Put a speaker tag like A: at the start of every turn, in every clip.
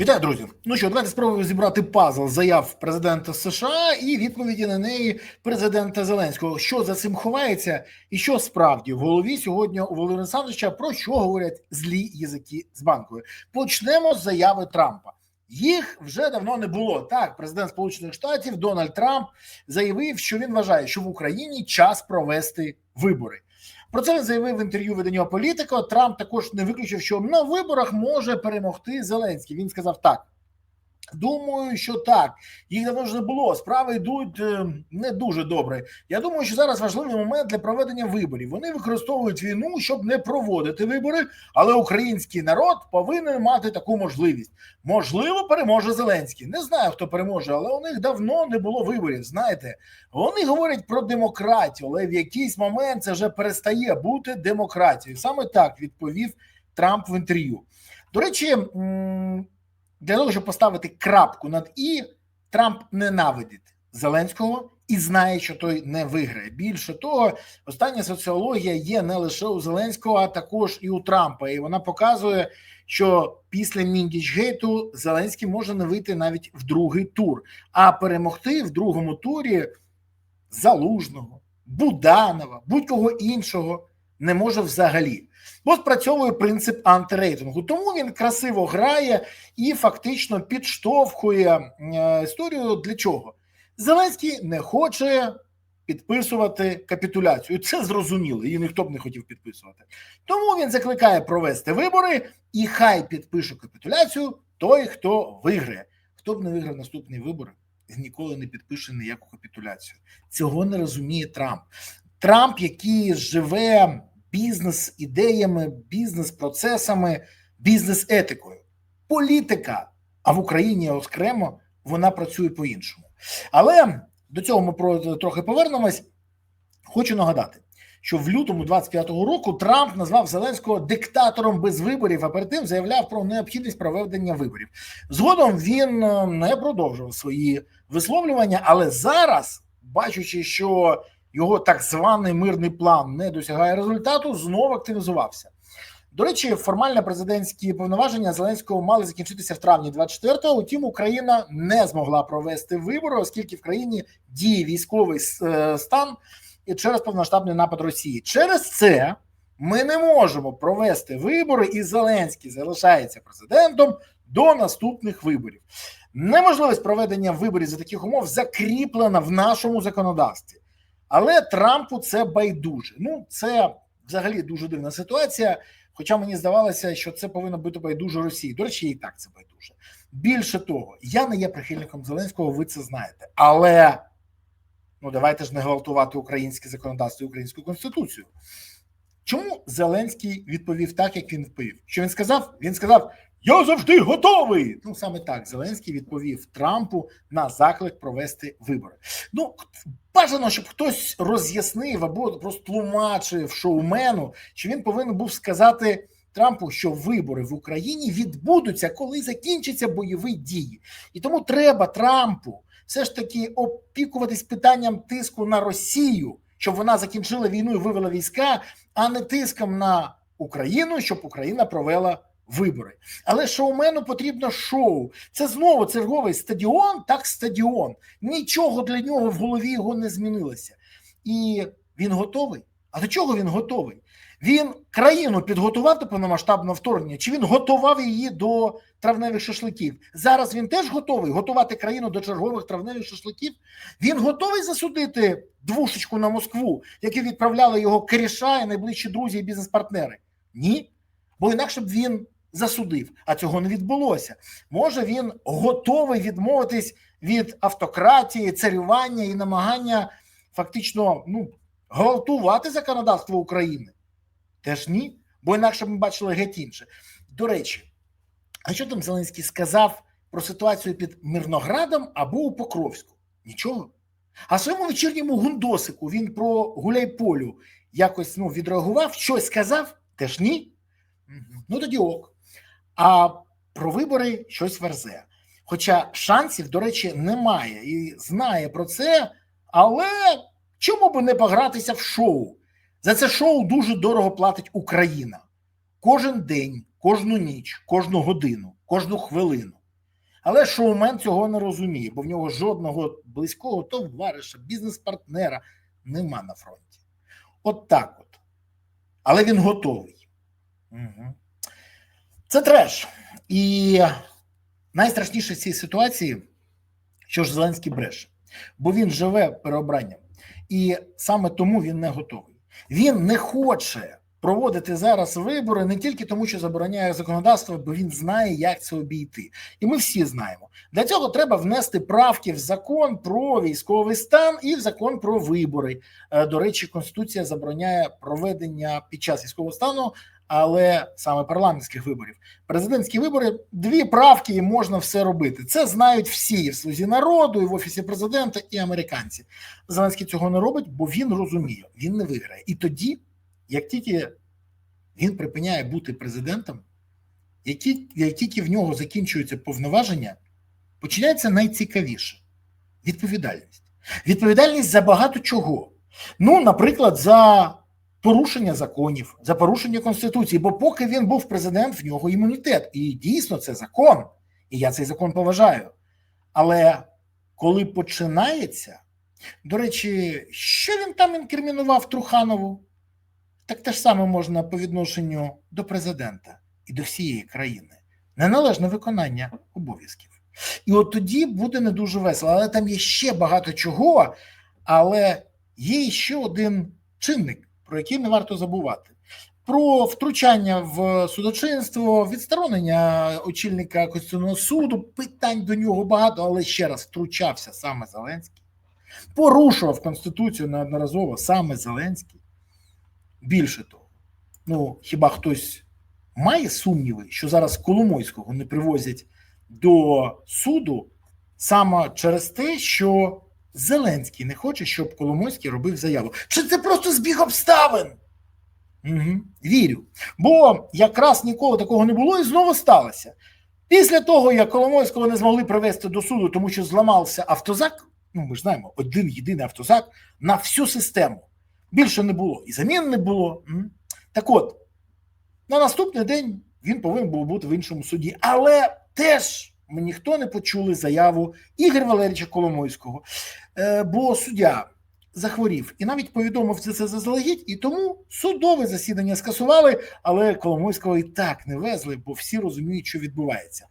A: Вітаю, друзі. Ну що, давайте спробуємо зібрати пазл заяв президента США і відповіді на неї президента Зеленського. Що за цим ховається, і що справді в голові сьогодні у Володимира Олександровича про що говорять злі язики з банкою? Почнемо з заяви Трампа. Їх вже давно не було. Так, президент Сполучених Штатів Дональд Трамп заявив, що він вважає, що в Україні час провести вибори. Про це він заявив в інтерв'ю видання політика. Трамп також не виключив, що на виборах може перемогти Зеленський. Він сказав так. Думаю, що так. Їх давно ж не було. Справи йдуть е, не дуже добре. Я думаю, що зараз важливий момент для проведення виборів. Вони використовують війну, щоб не проводити вибори, але український народ повинен мати таку можливість. Можливо, переможе Зеленський. Не знаю, хто переможе, але у них давно не було виборів. Знаєте, вони говорять про демократію, але в якийсь момент це вже перестає бути демократією. Саме так відповів Трамп в інтерв'ю. До речі. Для того, щоб поставити крапку над і, Трамп ненавидить Зеленського і знає, що той не виграє. Більше того, остання соціологія є не лише у Зеленського, а також і у Трампа. І вона показує, що після Міндічгейту Зеленський може не вийти навіть в другий тур, а перемогти в другому турі Залужного, Буданова, будь-кого іншого не може взагалі. Бо спрацьовує принцип антирейтингу. Тому він красиво грає і фактично підштовхує е, історію для чого? Зеленський не хоче підписувати капітуляцію. Це зрозуміло, її ніхто б не хотів підписувати. Тому він закликає провести вибори і хай підпише капітуляцію той, хто виграє. Хто б не виграв наступні вибори, ніколи не підпише ніяку капітуляцію. Цього не розуміє Трамп. Трамп, який живе бізнес-ідеями, бізнес-процесами, бізнес-етикою. Політика, а в Україні окремо вона працює по-іншому. Але до цього ми про трохи повернемось. Хочу нагадати, що в лютому 25-го року Трамп назвав Зеленського диктатором без виборів, а перед тим заявляв про необхідність проведення виборів. Згодом він е, не продовжував свої висловлювання, але зараз, бачучи, що його так званий мирний план не досягає результату, знову активізувався. До речі, формально президентські повноваження Зеленського мали закінчитися в травні 24-го, Утім, Україна не змогла провести вибори, оскільки в країні діє військовий е, стан через повноштабний напад Росії. Через це ми не можемо провести вибори, і Зеленський залишається президентом до наступних виборів. Неможливість проведення виборів за таких умов закріплена в нашому законодавстві. Але Трампу це байдуже. Ну, це взагалі дуже дивна ситуація. Хоча мені здавалося, що це повинно бути байдуже Росії. До речі, і так це байдуже. Більше того, я не є прихильником Зеленського, ви це знаєте. Але ну давайте ж не гвалтувати українське законодавство і українську конституцію. Чому Зеленський відповів так, як він відповів? Що він сказав? Він сказав: Я завжди готовий. Ну саме так Зеленський відповів Трампу на заклик провести вибори. Ну бажано, щоб хтось роз'яснив або просто тлумачив шоумену, що він повинен був сказати Трампу, що вибори в Україні відбудуться, коли закінчаться бойові дії, і тому треба Трампу все ж таки опікуватись питанням тиску на Росію, щоб вона закінчила війну і вивела війська, а не тиском на Україну, щоб Україна провела вибори. Але шоумену потрібно шоу. Це знову черговий стадіон, так стадіон. Нічого для нього в голові його не змінилося. І він готовий. А до чого він готовий? Він країну підготував до повномасштабного вторгнення, чи він готував її до травневих шашликів? Зараз він теж готовий готувати країну до чергових травневих шашликів. Він готовий засудити двушечку на Москву, які відправляли його коріша і найближчі друзі і бізнес-партнери? Ні. Бо інакше б він засудив, а цього не відбулося. Може він готовий відмовитись від автократії, царювання і намагання фактично ну, гвалтувати законодавство України? Теж ні, бо інакше ми бачили геть інше. До речі, а що там Зеленський сказав про ситуацію під Мирноградом або у Покровську? Нічого. А в своєму вечірньому гундосику він про Гуляйполю якось ну, відреагував, щось сказав? Теж ні. Ну тоді ок. А про вибори щось верзе. Хоча шансів, до речі, немає і знає про це, але чому би не погратися в шоу? За це шоу дуже дорого платить Україна. Кожен день, кожну ніч, кожну годину, кожну хвилину. Але шоумен цього не розуміє, бо в нього жодного близького товариша, бізнес-партнера нема на фронті. От так от. Але він готовий. Угу. Це треш. І найстрашніше в цій ситуації, що ж Зеленський бреше, бо він живе переобранням. І саме тому він не готовий. Він не хоче проводити зараз вибори не тільки тому, що забороняє законодавство, бо він знає, як це обійти. І ми всі знаємо. Для цього треба внести правки в закон про військовий стан і в закон про вибори. Е, До речі, конституція забороняє проведення під час військового стану, але саме парламентських виборів. Президентські вибори дві правки і можна все робити. Це знають всі і в слузі народу, і в офісі президента, і американці. Зеленський цього не робить, бо він розуміє, він не виграє. І тоді, як тільки він припиняє бути президентом, як тільки, в нього закінчуються повноваження, починається найцікавіше відповідальність. Відповідальність за багато чого. Ну, наприклад, за порушення законів, за порушення конституції. Бо поки він був президент, в нього імунітет. І дійсно це закон. І я цей закон поважаю. Але коли починається, до речі, що він там інкримінував Труханову? Так те ж саме можна по відношенню до президента і до всієї країни. Неналежне виконання обов'язків. І от тоді буде не дуже весело. Але там є ще багато чого, але є ще один чинник, про який не варто забувати. Про втручання в судочинство, відсторонення очільника Конституційного суду, питань до нього багато, але ще раз втручався саме Зеленський, порушував Конституцію неодноразово саме Зеленський. Більше того, ну хіба хтось має сумніви, що зараз Коломойського не привозять до суду саме через те, що Зеленський не хоче, щоб Коломойський робив заяву. Чи це просто збіг обставин? Угу. Вірю. Бо якраз ніколи такого не було і знову сталося. Після того, як Коломойського не змогли привести до суду, тому що зламався автозак, ну ми ж знаємо, один єдиний автозак на всю систему. Більше не було. І замін не було. Так от, на наступний день він повинен був бути в іншому суді. Але теж ми ніхто не почули заяву Ігоря Валерійовича Коломойського, е, бо суддя захворів і навіть повідомив це, заздалегідь, і тому судове засідання скасували, але Коломойського і так не везли, бо всі розуміють, що відбувається.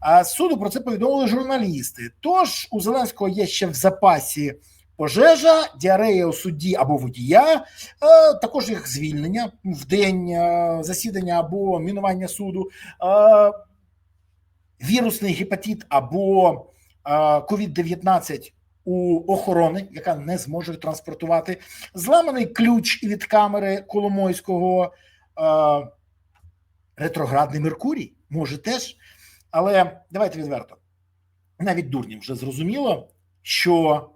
A: А суду про це повідомили журналісти. Тож у Зеленського є ще в запасі. Пожежа, діарея у судді або водія, е, також їх звільнення в день е, засідання або мінування суду, вірусний гепатит або COVID-19 у охорони, яка не зможе транспортувати, зламаний ключ від камери Коломойського, ретроградний Меркурій, може теж. Але давайте відверто, навіть дурнім вже зрозуміло, що.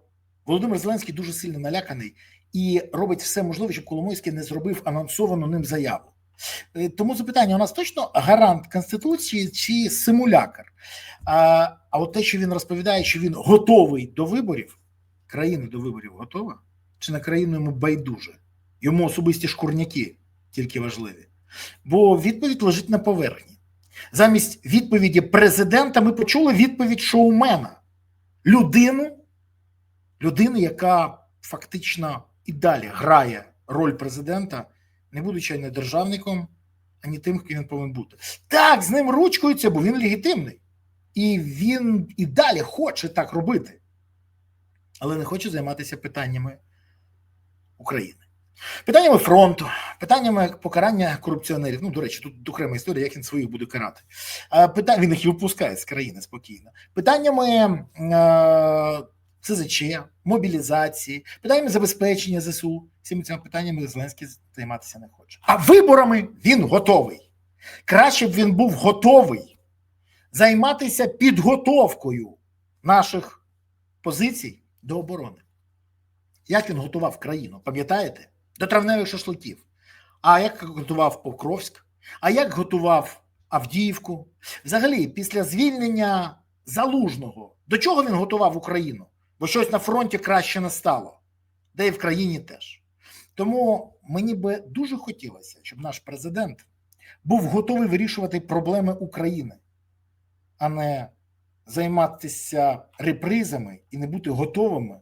A: Володимир Зеленський дуже сильно наляканий і робить все можливе, щоб Коломойський не зробив анонсовану ним заяву. Тому запитання: у нас точно гарант Конституції чи симулякр? А а от те, що він розповідає, що він готовий до виборів, країна до виборів готова, чи на країну йому байдуже? Йому особисті шкурняки тільки важливі. Бо відповідь лежить на поверхні. Замість відповіді президента ми почули відповідь шоумена людину людини, яка фактично і далі грає роль президента, не будучи ані державником, ані тим, ким він повинен бути. Так, з ним ручкуються, бо він легітимний. І він і далі хоче так робити, але не хоче займатися питаннями України. Питаннями фронту, питаннями покарання корупціонерів. Ну, до речі, тут окрема історія, як він своїх буде карати. Питання він їх і випускає з країни спокійно. Питаннями е, СЗЧ, мобілізації, питаннями забезпечення ЗСУ. Всіми цими питаннями Зеленський займатися не хоче. А виборами він готовий. Краще б він був готовий займатися підготовкою наших позицій до оборони. Як він готував країну, пам'ятаєте? До травневих шашликів. А як готував Покровськ? А як готував Авдіївку? Взагалі, після звільнення залужного, до чого він готував Україну? Бо щось на фронті краще не стало, де і в країні теж. Тому мені би дуже хотілося, щоб наш президент був готовий вирішувати проблеми України, а не займатися репризами і не бути готовими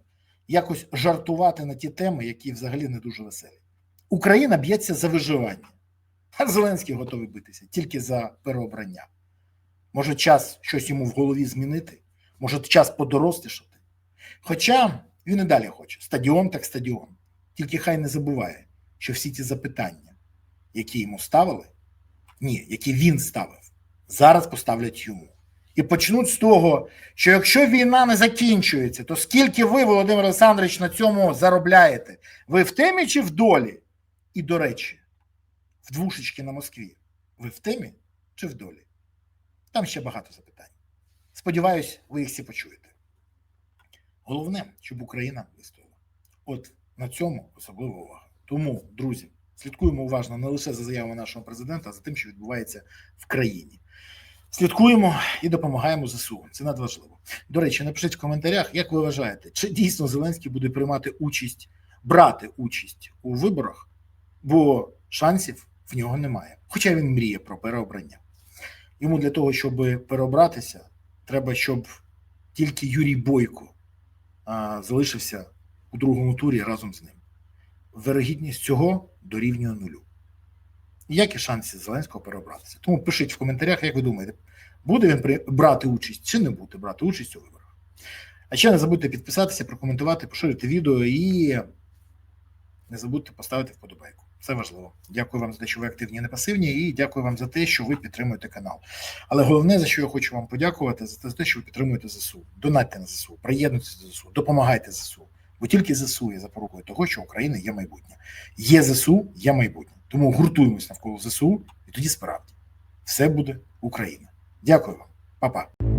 A: якось жартувати на ті теми, які взагалі не дуже веселі. Україна б'ється за виживання, а Зеленський готовий битися тільки за переобрання. Може, час щось йому в голові змінити, може, час подорослішати. Хоча він і далі хоче стадіон так стадіон. Тільки хай не забуває, що всі ті запитання, які йому ставили, ні, які він ставив, зараз поставлять йому. І почнуть з того, що якщо війна не закінчується, то скільки ви, Володимир Олександрович, на цьому заробляєте? Ви в темі чи в долі? І, до речі, в двушечки на Москві. Ви в темі чи в долі? Там ще багато запитань. Сподіваюсь, ви їх всі почуєте. Головне, щоб Україна вистояла. От на цьому особлива увага. Тому, друзі, слідкуємо уважно не лише за заявами нашого президента, а за тим, що відбувається в країні. Слідкуємо і допомагаємо ЗСУ. Це надважливо. До речі, напишіть в коментарях, як ви вважаєте, чи дійсно Зеленський буде приймати участь, брати участь у виборах, бо шансів в нього немає. Хоча він мріє про переобрання. Йому для того, щоб переобратися, треба, щоб тільки Юрій Бойко залишився у другому турі разом з ним. Вирогідність цього дорівнює нулю. Які шанси Зеленського переобратися? Тому пишіть в коментарях, як ви думаєте, буде він брати участь чи не буде брати участь у виборах. А ще не забудьте підписатися, прокоментувати, поширити відео і не забудьте поставити вподобайку. Це важливо. Дякую вам за те, що ви активні і не пасивні, і дякую вам за те, що ви підтримуєте канал. Але головне, за що я хочу вам подякувати, за те, що ви підтримуєте ЗСУ. Донатьте на ЗСУ, приєднуйтесь до ЗСУ, допомагайте ЗСУ. Бо тільки ЗСУ є запорукою того, що Україна є майбутнє. Є ЗСУ, є майбутнє. Тому гуртуємось навколо ЗСУ, і тоді справді все буде Україна. Дякую вам, Па-па.